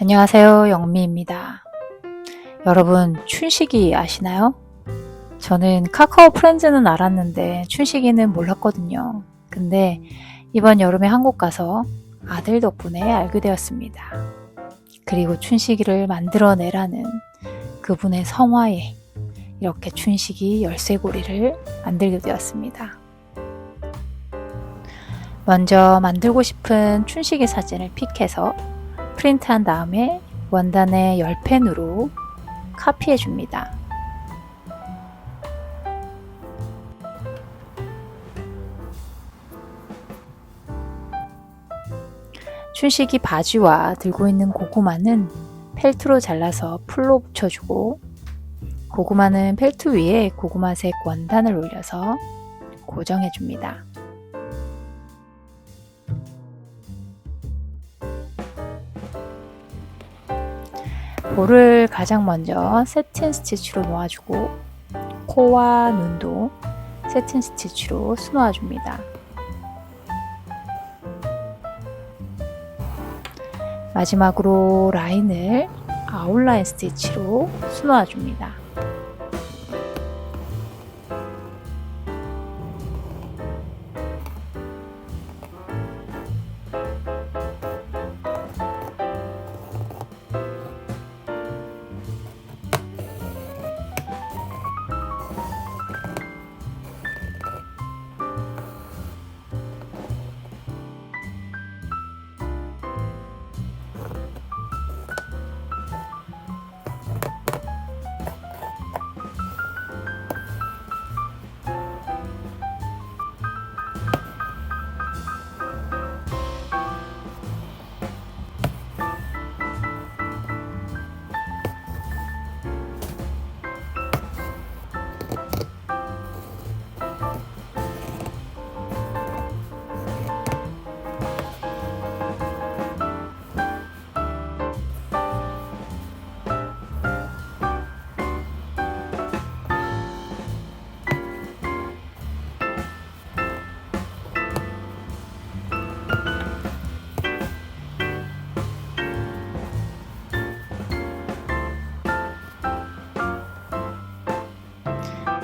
안녕하세요. 영미입니다. 여러분, 춘식이 아시나요? 저는 카카오 프렌즈는 알았는데 춘식이는 몰랐거든요. 근데 이번 여름에 한국 가서 아들 덕분에 알게 되었습니다. 그리고 춘식이를 만들어내라는 그분의 성화에 이렇게 춘식이 열쇠고리를 만들게 되었습니다. 먼저 만들고 싶은 춘식이 사진을 픽해서 프린트한 다음에 원단에 열펜으로 카피해 줍니다. 춘식이 바지와 들고 있는 고구마는 펠트로 잘라서 풀로 붙여주고 고구마는 펠트 위에 고구마색 원단을 올려서 고정해 줍니다. 볼을 가장 먼저 세틴 스티치로 놓아주고 코와 눈도 세틴 스티치로 수놓아줍니다. 마지막으로 라인을 아웃라인 스티치로 수놓아줍니다.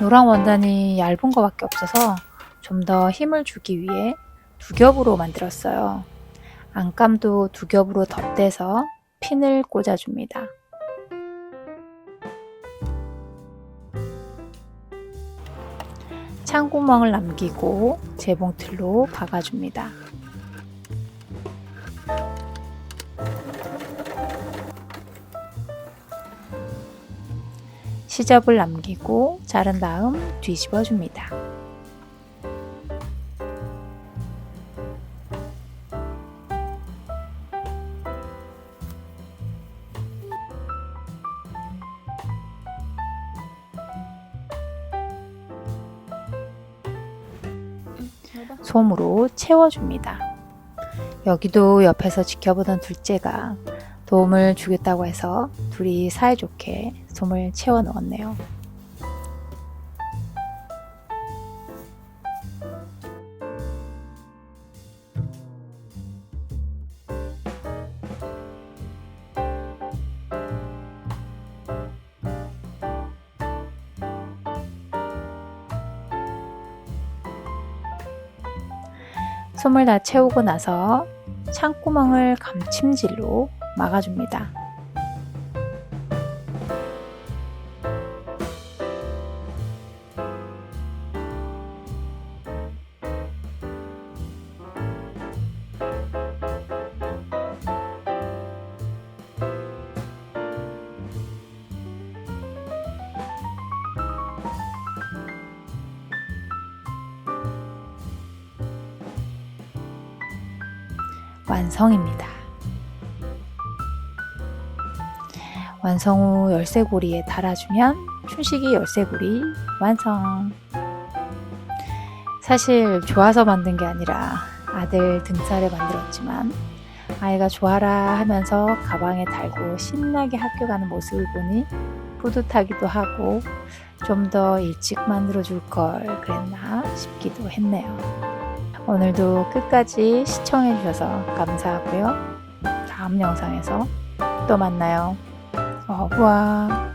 노랑 원단이 얇은 것밖에 없어서 좀 더 힘을 주기 위해 두 겹으로 만들었어요. 안감도 두 겹으로 덧대서 핀을 꽂아줍니다. 창구멍을 남기고 재봉틀로 박아줍니다. 시접을 남기고 자른 다음 뒤집어 줍니다. 솜으로 채워줍니다. 여기도 옆에서 지켜보던 둘째가 도움을 주겠다고 해서 둘이 사이좋게 솜을 채워 넣었네요. 솜을 다 채우고 나서 창구멍을 감침질로 막아줍니다. 완성입니다. 완성 후 열쇠고리에 달아주면 춘식이 열쇠고리 완성. 사실 좋아서 만든 게 아니라 아들 등살에 만들었지만 아이가 좋아라 하면서 가방에 달고 신나게 학교 가는 모습을 보니 뿌듯하기도 하고 좀 더 일찍 만들어 줄 걸 그랬나 싶기도 했네요. 오늘도 끝까지 시청해 주셔서 감사하고요. 다음 영상에서 또 만나요. 어부와